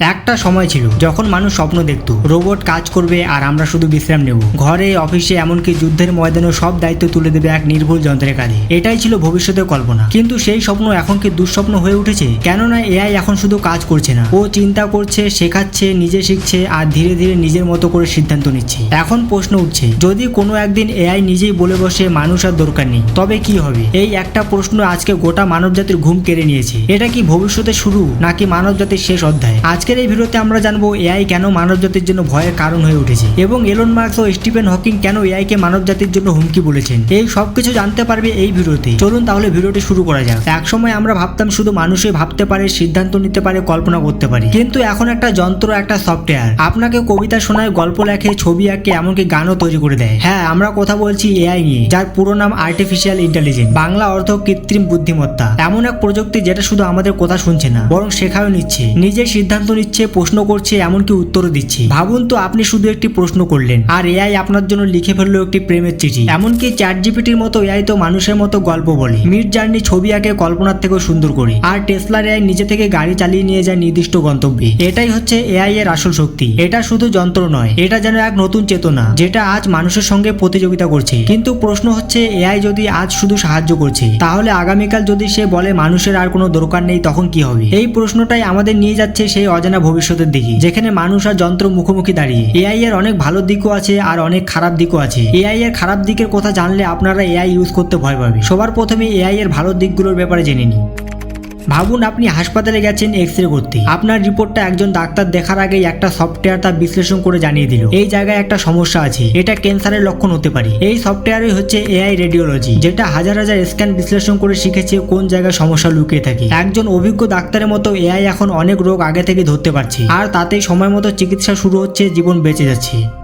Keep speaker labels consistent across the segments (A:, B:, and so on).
A: একটা সময় ছিল যখন মানুষ স্বপ্ন দেখত, রোবট কাজ করবে আর আমরা শুধু বিশ্রাম নেব। ঘরে, অফিসে, এমনকি যুদ্ধের ময়দানেও সব দায়িত্ব তুলে দেবে এক নির্ভুল যন্ত্রের কাঁধে এটাই ছিল ভবিষ্যতের কল্পনা। কিন্তু সেই স্বপ্ন এখন কি দুঃস্বপ্ন হয়ে উঠেছে? কেননা এআই এখন শুধু কাজ করছে না। ও চিন্তা করছে, শেখাচ্ছে, নিজে শিখছে আর ধীরে ধীরে নিজের মতো করে সিদ্ধান্ত নিচ্ছে। এখন প্রশ্ন উঠছে, যদি কোনো একদিন এআই নিজেই বলে বসে, মানুষ আর দরকার নেই, তবে কি হবে? এই একটা প্রশ্ন আজকে গোটা মানবজাতির ঘুম কেড়ে নিয়েছে। এটা কি ভবিষ্যতে শুরু, নাকি মানবজাতির শেষ অধ্যায়? আজকের এই ভিডিওতে আমরা জানব এআই কেন মানবজাতির জন্য ভয়ের কারণ হয়ে উঠেছে এবং এলন মার্কস ও স্টিফেন হকিং কেন এআই কে মানবজাতির জন্য হুমকি বলেছেন। এই সবকিছু জানতে পারবে এই ভিডিওতে। চলুন তাহলে ভিডিওটি শুরু করা যাক। একসময় আমরা ভাবতাম শুধু মানুষই ভাবতে পারে, সিদ্ধান্ত নিতে পারে, কল্পনা করতে পারে। কিন্তু এখন একটা যন্ত্র, একটা সফটওয়্যার। আপনাকে কবিতা শোনায়, গল্প লেখে, ছবি আঁকে, এমনকি গানও তৈরি করে দেয়। হ্যাঁ আমরা কথা বলছি এআই নিয়ে, যার পুরো নাম আর্টিফিশিয়াল ইন্টেলিজেন্স বাংলা অর্থ কৃত্রিম বুদ্ধিমত্তা। এমন এক প্রযুক্তি যেটা শুধু আমাদের কথা শুনছে না, বরং শেখাও নিচ্ছে। নিজের সিদ্ধান্ত নিচ্ছে, প্রশ্ন করছে, এমনকি উত্তরও দিচ্ছে। ভাবুন তো, আপনি শুধু একটি প্রশ্ন করলেন, আর এআই আপনার জন্য লিখে ফেলল একটি প্রেমের চিঠি। এমনকি চ্যাট জিপিটির মতো এআই তো মানুষের মতো গল্প বলে। মিড জার্নি ছবি আঁকে কল্পনার থেকেও সুন্দর করে। আর টেসলার এআই নিজে থেকে গাড়ি চালিয়ে নিয়ে যায় নির্দিষ্ট গন্তব্যে। এটাই হচ্ছে এআই এর আসল শক্তি। এটা শুধু যন্ত্র নয়, এটা যেন এক নতুন চেতনা, যেটা আজ মানুষের সঙ্গে প্রতিযোগিতা করছে। কিন্তু প্রশ্ন হচ্ছে, এআই যদি আজ শুধু সাহায্য করছে, তাহলে আগামীকাল যদি সে বলে, মানুষের আর কোনো দরকার নেই, তখন কি হবে? এই প্রশ্নটাই আমাদের নিয়ে যাচ্ছে সেই অজানা ভবিষ্যতের দিকে। যেখানে মানুষ আর যন্ত্র মুখোমুখি দাঁড়িয়ে। এআই এর অনেক ভালো দিকও আছে আর অনেক খারাপ দিকও আছে। এআই এর খারাপ দিকের কথা জানলে আপনারা এআই ইউজ করতে ভয় পাবে সবার প্রথমে এআই এর ভালো দিকগুলোর ব্যাপারে জেনে নিন। ভাবুন আপনি হাসপাতালে গেছেন এক্স রে করতে। আপনার রিপোর্টটা একজন ডাক্তার দেখার আগেই একটা সফটওয়্যার তা বিশ্লেষণ করে জানিয়ে দিল। এই জায়গায় একটা সমস্যা আছে। এটা ক্যান্সারের লক্ষণ হতে পারে। এই সফটওয়্যারই হচ্ছে এআই রেডিওলজি, যেটা হাজার হাজার স্ক্যান বিশ্লেষণ করে শিখেছে কোন জায়গায় সমস্যা লুকিয়ে থাকে। একজন অভিজ্ঞ ডাক্তারের মতো এআই এখন অনেক রোগ আগে থেকে ধরতে পারছে। আর তাতেই সময় মতো চিকিৎসা শুরু হচ্ছে, জীবন বেঁচে যাচ্ছে।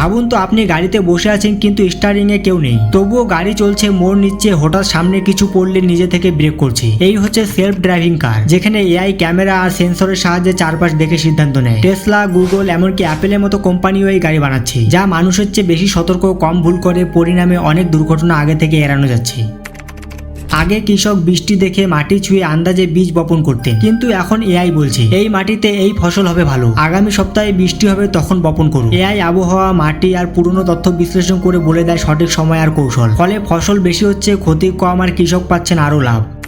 A: ভাবুন তো, আপনি গাড়িতে বসে আছেন কিন্তু স্টারিং এ কেউ নেই। তবুও গাড়ি চলছে, মোড় নিচ্ছে, হঠাৎ সামনে কিছু পড়লে নিজে থেকে ব্রেক করছে। এই হচ্ছে সেলফ ড্রাইভিং কার যেখানে এআই ক্যামেরা আর সেন্সরের সাহায্যে চারপাশ দেখে সিদ্ধান্ত নেয়। টেসলা গুগল এমনকি অ্যাপেলের মতো কোম্পানিও এই গাড়ি বানাচ্ছে, যা মানুষের চেয়ে বেশি সতর্ক, কম ভুল করে, পরিণামে অনেক দুর্ঘটনা আগে থেকে এড়ানো যাচ্ছে। আগে কৃষক বৃষ্টি দেখে মাটি ছুঁয়ে আন্দাজে বীজ বপন করতেন। কিন্তু এখন এআই বলছে, এই মাটিতে এই ফসল হবে ভালো। আগামী সপ্তাহে বৃষ্টি হবে, তখন বপন করুন এআই আবহাওয়া, মাটি আর পুরনো তথ্য বিশ্লেষণ করে বলে দেয় সঠিক সময় আর কৌশল। ফলে ফসল বেশি হচ্ছে, ক্ষতি কম আর কৃষক পাচ্ছেন আরও লাভ।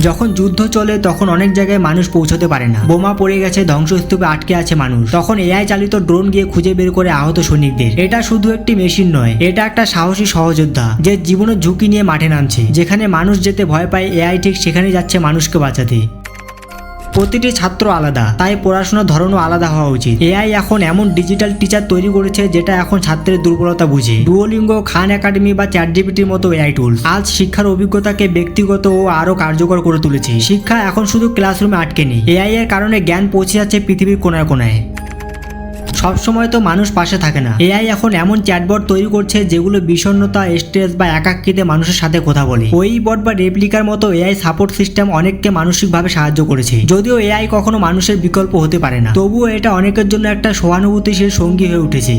A: যখন যুদ্ধ চলে, তখন অনেক জায়গায় মানুষ পৌঁছতে পারে না। বোমা পড়ে গেছে, ধ্বংসস্তূপে আটকে আছে মানুষ। তখন এআই চালিত ড্রোন গিয়ে খুঁজে বের করে আহত সৈনিকদের। এটা শুধু একটি মেশিন নয়, এটা একটা সাহসী সহযোদ্ধা, যে জীবনের ঝুঁকি নিয়ে মাঠে নামছে। যেখানে মানুষ যেতে ভয় পায়, এআই ঠিক সেখানে যাচ্ছে মানুষকে বাঁচাতে। প্রতিটি ছাত্র আলাদা, তাই পড়াশোনার ধরনও আলাদা হওয়া উচিত। এআই এখন এমন ডিজিটাল টিচার তৈরি করেছে যেটা এখন ছাত্রের দুর্বলতা বুঝে। ডুয়োলিঙ্গ খান একাডেমি বা চ্যাট জিপিটির মতো এআই টুলস আজ শিক্ষার অভিজ্ঞতাকে ব্যক্তিগত ও আরও কার্যকর করে তুলেছে। শিক্ষা এখন শুধু ক্লাসরুমে আটকে নেই। এআই এর কারণে জ্ঞান পৌঁছে যাচ্ছে পৃথিবীর কোনায় কোনায়। সবসময় তো মানুষ পাশে থাকে না। এআই এখন এমন চ্যাটবট তৈরি করছে যেগুলো বিষণ্ণতা, স্ট্রেস বা একাকৃতে মানুষের সাথে কথা বলে। ওই বট বা রেপ্লিকার মতো এআই সাপোর্ট সিস্টেম অনেককে মানসিকভাবে সাহায্য করেছে। যদিও এআই কখনো মানুষের বিকল্প হতে পারে না, তবুও এটা অনেকের জন্য একটা সহানুভূতিশীল সঙ্গী হয়ে উঠেছে।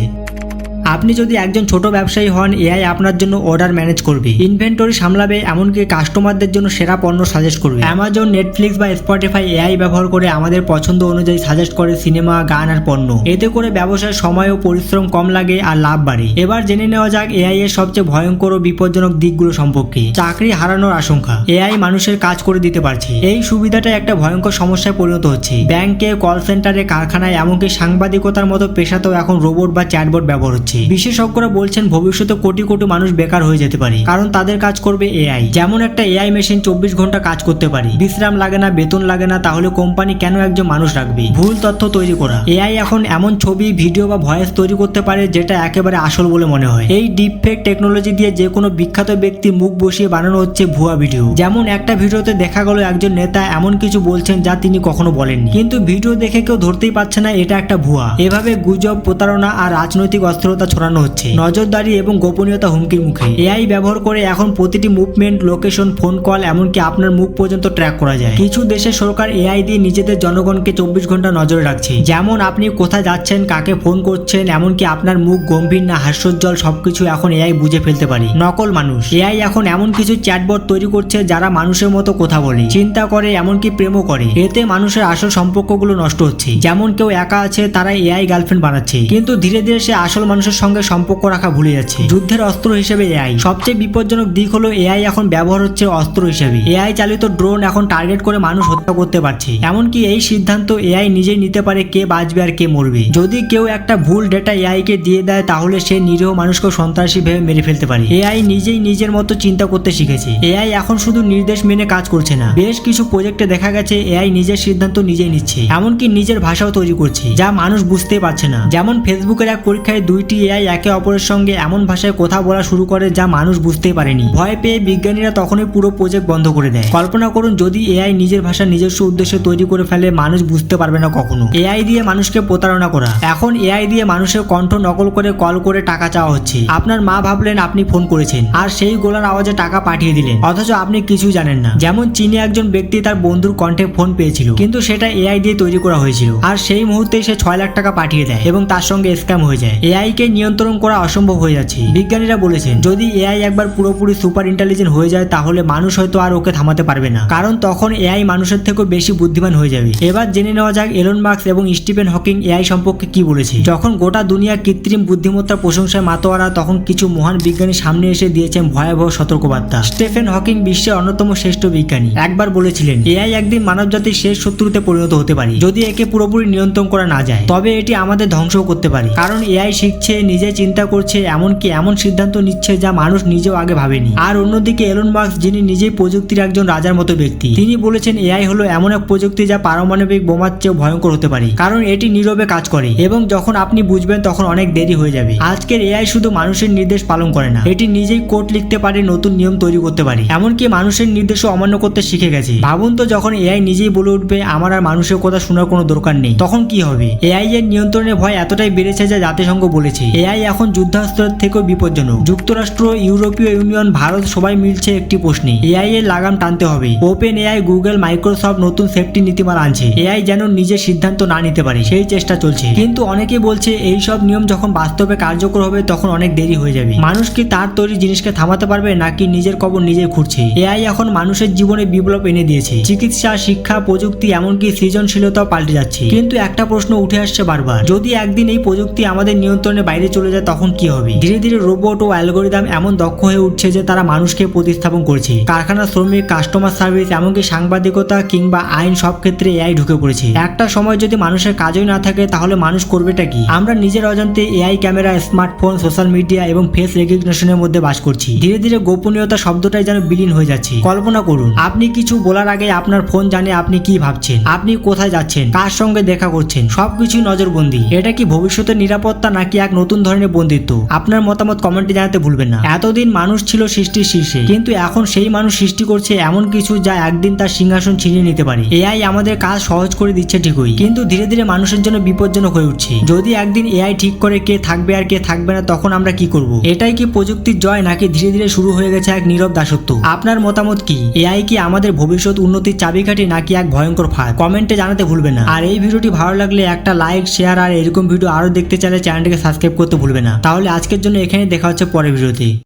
A: আপনি যদি একজন ছোট ব্যবসায়ী হন, এআই আপনার জন্য অর্ডার ম্যানেজ করবে। ইনভেন্টরি সামলাবে, এমনকি কাস্টমারদের জন্য সেরা পণ্য সাজেস্ট করবে। অ্যামাজন নেটফ্লিক্স বা স্পটিফাই এআই ব্যবহার করে আমাদের পছন্দ অনুযায়ী সাজেস্ট করে সিনেমা গান আর পণ্য। এতে করে ব্যবসায় সময় ও পরিশ্রম কম লাগে আর লাভ বাড়ে। এবার জেনে নেওয়া যাক এআই এর সবচেয়ে ভয়ঙ্কর ও বিপজ্জনক দিকগুলো সম্পর্কে। চাকরি হারানোর আশঙ্কা। এআই মানুষের কাজ করে দিতে পারছে। এই সুবিধাটা একটা ভয়ঙ্কর সমস্যায় পরিণত হচ্ছে। ব্যাংকে কল সেন্টারে কারখানায়, এমনকি সাংবাদিকতার মতো পেশাতেও এখন রোবট বা চ্যাটবট ব্যবহার হচ্ছে। বিশেষজ্ঞরা বলছেন ভবিষ্যতে কোটি কোটি মানুষ বেকার হয়ে যেতে পারে, কারণ তাদের কাজ করবে এআই। যেমন একটা এআই মেশিন চব্বিশ ঘণ্টা কাজ করতে পারে। বিশ্রাম লাগে না, বেতন লাগে না, তাহলে কোম্পানি কেন একজন মানুষ রাখবে? ভুল তথ্য তৈরি করা। এআই এখন এমন ছবি, ভিডিও বা ভয়েস তৈরি করতে পারে যেটা একেবারে আসল বলে মনে হয়। এই ডিপফেক টেকনোলজি দিয়ে যে কোনো বিখ্যাত ব্যক্তি মুখ বসিয়ে বানানো হচ্ছে ভুয়া ভিডিও। যেমন একটা ভিডিওতে দেখা গেল একজন নেতা এমন কিছু বলছেন যা তিনি কখনো বলেননি। কিন্তু ভিডিও দেখে কেউ ধরতেই পারছে না, এটা একটা ভুয়া। এভাবে গুজব, প্রতারণা আর রাজনৈতিক অস্থিরতা ছড়ানো হচ্ছে। নজরদারি এবং গোপনীয়তা হুমকির মুখে। এআই ব্যবহার করে এখন প্রতিটি মুভমেন্ট, লোকেশন, ফোন কল, এমনকি আপনার মুখ পর্যন্ত ট্র্যাক করা যায়। কিছু দেশের সরকার এআই দিয়ে নিজেদের জনগণকে চব্বিশ ঘণ্টা নজরে রাখছে। যেমন আপনি কোথায় যাচ্ছেন, কাকে ফোন করছেন, এমনকি আপনার মুখ গম্ভীর না, হাস্যোজ্জ্বল সবকিছু এখন এআই বুঝে ফেলতে পারে। নকল মানুষ। এআই এখন এমন কিছু চ্যাটবট তৈরি করছে যারা মানুষের মতো কথা বলে, চিন্তা করে, এমনকি প্রেমও করে। এতে মানুষের আসল সম্পর্কগুলো নষ্ট হচ্ছে। যেমন কেউ একা আছে তারা এআই গার্লফ্রেন্ড বানাচ্ছে। কিন্তু ধীরে ধীরে সে আসল মানুষের সঙ্গে সম্পর্ক রাখা ভুলে যাচ্ছে। যুদ্ধের অস্ত্র হিসেবে এআই। সবচেয়ে বিপজ্জনক দিক হলো এআই এখন ব্যবহার হচ্ছে অস্ত্র হিসেবে। এআই চালিত ড্রোন এখন টার্গেট করে মানুষ হত্যা করতে পারছে। এমনকি এই সিদ্ধান্ত এআই নিজেই নিতে পারে কে বাঁচবে আর কে মরবে। যদি কেউ একটা ভুল ডেটা এআই কে দিয়ে দেয়, তাহলে সে নিরীহ মানুষকে সন্ত্রাসী ভেবে মেরে ফেলতে পারে। এআই নিজেই নিজের মতো চিন্তা করতে শিখেছে। এআই এখন শুধু নির্দেশ মেনে কাজ করছে না। বেশ কিছু প্রজেক্টে দেখা গেছে এআই নিজের সিদ্ধান্ত নিজেই নিচ্ছে। এমনকি নিজের ভাষাও তৈরি করছে, যা মানুষ বুঝতেই পারছে না। যেমন ফেসবুকের এক পরীক্ষায় দুইটি এআই একে অপরের সঙ্গে এমন ভাষায় কথা বলা শুরু করে যা মানুষ বুঝতেই পারেনি। ভয় পেয়ে বিজ্ঞানীরা তখনই পুরো প্রজেক্ট বন্ধ করে দেয়। কল্পনা করুন, যদি এআই নিজের ভাষা নিজস্ব উদ্দেশ্যে তৈরি করে ফেলে, মানুষ বুঝতে পারবে না কখনো। এআই দিয়ে মানুষকে প্রতারণা করা। এখন এআই দিয়ে মানুষের কণ্ঠ নকল করে কল করে টাকা চাওয়া হচ্ছে। আপনার মা ভাবলেন আপনি ফোন করেছেন, আর সেই গোলার আওয়াজে টাকা পাঠিয়ে দিলেন। অথচ আপনি কিছু জানেন না। যেমন চীনে একজন ব্যক্তি তার বন্ধুর কণ্ঠে ফোন পেয়েছিল, কিন্তু সেটা এআই দিয়ে তৈরি করা হয়েছিল। আর সেই মুহূর্তে সে ছয় লাখ টাকা পাঠিয়ে দেয় এবং তার সঙ্গে স্ক্যাম হয়ে যায়। এআই কে নিয়ন্ত্রণ করা অসম্ভব হয়ে যাচ্ছে। বিজ্ঞানীরা বলেছেন, যদি এআই একবার পুরোপুরি সুপার ইন্টেলিজেন্ট হয়ে যায়, তাহলে মানুষ হয়তো আর ওকে থামাতে পারবে না। কারণ তখন এআই মানুষের থেকেও বেশি বুদ্ধিমান হয়ে যাবে। এবার জেনে নেওয়া যাক এলন মার্কস এবং স্টিফেন হকিং এআই সম্পর্কে কি বলেছে। যখন গোটা দুনিয়া কৃত্রিম বুদ্ধিমত্তার প্রশংসায় মাতোয়ারা, তখন কিছু মহান বিজ্ঞানী সামনে এসে দিয়েছেন ভয়াবহ সতর্কবার্তা। স্টেফেন হকিং বিশ্বের অন্যতম শ্রেষ্ঠ বিজ্ঞানী। একবার বলেছিলেন, এআই একদিন মানব মানবজাতির শেষ শত্রুতে পরিণত হতে পারে, যদি একে পুরোপুরি নিয়ন্ত্রণ করা না যায়। তবে এটি আমাদের ধ্বংসও করতে পারে। কারণ এআই শিখছে নিজে চিন্তা করছে, এমনকি এমন সিদ্ধান্ত নিচ্ছে যা মানুষ নিজেও আগে ভাবেনি। আর অন্যদিকে এলন মার্কস যিনি নিজেই প্রযুক্তির একজন রাজার মতো ব্যক্তি, তিনি বলেছেন এআই হলো এমন এক প্রযুক্তি যা পারমাণবিক বোমার চেয়েও ভয়ঙ্কর হতে পারে, কারণ এটি নীরবে কাজ করে এবং যখন আপনি বুঝবেন তখন অনেক দেরি হয়ে যাবে। আজকের এআই শুধু মানুষের নির্দেশ পালন করে না, এটি নিজেই কোড লিখতে পারে, নতুন নিয়ম তৈরি করতে পারে, এমনকি মানুষের নির্দেশও অমান্য করতে শিখে গেছে। ভাবুন তো যখন এআই নিজেই বলে উঠবে, আমার আর মানুষের কথা শোনার কোনো দরকার নেই, তখন কি হবে? এআই এর নিয়ন্ত্রণের ভয় এতটাই বেড়েছে যা জাতিসংঘ বলেছে। এআই এখন যুদ্ধাস্ত্রের থেকেও বিপজ্জনক। যুক্তরাষ্ট্র, ইউরোপীয় ইউনিয়ন, ভারত সবাই মিলছে একটি প্রশ্নে। এআই এর লাগাম টানতে হবে। ওপেন এআই গুগল, মাইক্রোসফট নতুন সেফটি নীতিমালা আনছে। এআই যেন নিজের সিদ্ধান্ত না নিতে পারে, সেই চেষ্টা চলছে। কিন্তু অনেকে বলছে এই সব নিয়ম যখন বাস্তবে কার্যকর হবে, তখন অনেক দেরি হয়ে যাবে। মানুষ কি তার তৈরি জিনিসকে থামাতে পারবে, নাকি নিজের কবর নিজে খুঁড়ছে? এআই এখন মানুষের জীবনে বিপ্লব এনে দিয়েছে। চিকিৎসা, শিক্ষা, প্রযুক্তি, এমনকি সৃজনশীলতাও পাল্টে যাচ্ছে। কিন্তু একটা প্রশ্ন উঠে আসছে বারবার। যদি একদিন এই প্রযুক্তি আমাদের নিয়ন্ত্রণে বাইরে চলে যায় তখন কি হবে? ধীরে ধীরে রোবট ও অ্যালগোরিদম এমন দক্ষ হয়ে উঠছে যে তারা মানুষকে প্রতিস্থাপন করছে। কারখানা, শ্রমিক কাস্টমার সার্ভিস এমনকি সাংবাদিকতা কিংবা আইন সব ক্ষেত্রে এআই ঢুকে পড়েছে। একটা সময় যদি মানুষের কাজই না থাকে, তাহলে মানুষ করবেটা কি? আমরা নিজের অজান্তে AI camera smartphone social media এবং ফেস রেকগনিশনের মধ্যে বাস করছি। ধীরে ধীরে গোপনীয়তা শব্দটাই যেন বিলীন হয়ে যাচ্ছে। কল্পনা করুন, আপনি কিছু বলার আগে আপনার ফোন জানে আপনি কি ভাবছেন, আপনি কোথায় যাচ্ছেন, কার সঙ্গে দেখা করছেন, সবকিছুই নজরবন্দি। এটা কি ভবিষ্যতের নিরাপত্তা নাকি এক নতুন ধরনের বন্দিত্ব। আপনার মতামত কমেন্টে জানাতে ভুলবেন না। এতদিন মানুষ ছিল সৃষ্টির শীর্ষে। কিন্তু এখন সেই মানুষ সৃষ্টি করছে এমন কিছু যা একদিন তার সিংহাসন ছিনিয়ে নিতে পারে। এআই আমাদের কাজ সহজ করে দিচ্ছে ঠিকই। কিন্তু ধীরে ধীরে মানুষের জন্য বিপজ্জনক হয়ে উঠছে। যদি একদিন এআই ঠিক করে কে থাকবে আর কে থাকবে না, তখন আমরা কি করব? এটাই কি প্রযুক্তির জয় নাকি ধীরে ধীরে শুরু হয়ে গেছে এক নীরব দাসত্ব? আপনার মতামত কি? এআই কি আমাদের ভবিষ্যৎ উন্নতির চাবিকাঠি নাকি এক ভয়ঙ্কর ফাঁদ? কমেন্টে জানাতে ভুলবেন না। আর এই ভিডিওটি ভালো লাগলে একটা লাইক, শেয়ার আর এরকম ভিডিও আরও দেখতে চাইলে চ্যানেলটিকে সাবস্ক্রাইব করতে ভুলবে না। তাহলে আজকের জন্য এখানে দেখা হচ্ছে পরের ভিডিওতে।